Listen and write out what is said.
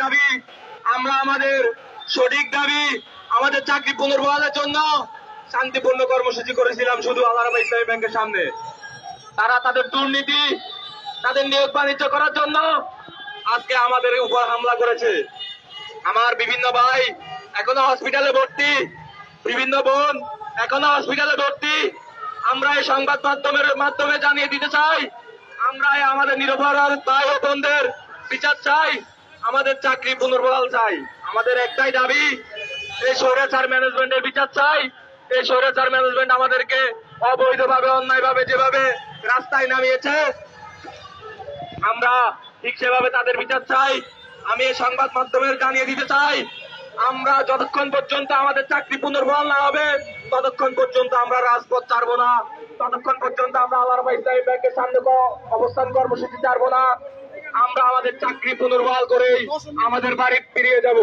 দাবি, আমরা আমাদের সঠিক দাবি, আমাদের চাকরি পুনর্বহালের জন্য শান্তিপূর্ণ কর্মসূচি করেছিলাম শুধু আল্লাহ ইসলামী ব্যাংকের সামনে। তারা তাদের দুর্নীতি, তাদের নিয়োগ বাণিজ্য করার জন্য আজকে আমাদের উপর হামলা করেছে। আমার বিভিন্ন ভাই এখনও হসপিটালে ভর্তি, বিভিন্ন বোন এখনও হসপিটালে ভর্তি। আমরা এই সংবাদ মাধ্যমের মাধ্যমে জানিয়ে দিতে চাই আমরা আমাদের নিরপরাধ ভাই ও বোনদের বিচার চাই। আমাদের চাকরি পুনর্বহাল চাই। আমাদের একটাই দাবি, এই স্বৈরাচার ম্যানেজমেন্টের বিচার চাই। এই স্বৈরাচার ম্যানেজমেন্ট আমাদেরকে অবৈধভাবে, অন্যায়ভাবে যেভাবে রাস্তায় নামিয়েছে, আমরা ঠিক সেভাবে তাদের বিচার চাই। আমি এই সংবাদ মাধ্যমের জানিয়ে দিতে চাই, আমরা যতক্ষণ পর্যন্ত আমাদের চাকরি পুনর্বহাল না হবে, ততক্ষণ পর্যন্ত আমরা রাজপথ ছাড়বো না। ততক্ষণ পর্যন্ত আমরা আল্লাহ ইসলামী ব্যাংকের সামনে অবস্থান কর্মসূচি ছাড়বো না। আমরা আমাদের চাকরি পুনর্বহাল করে আমাদের বাড়ি ফিরিয়ে যাব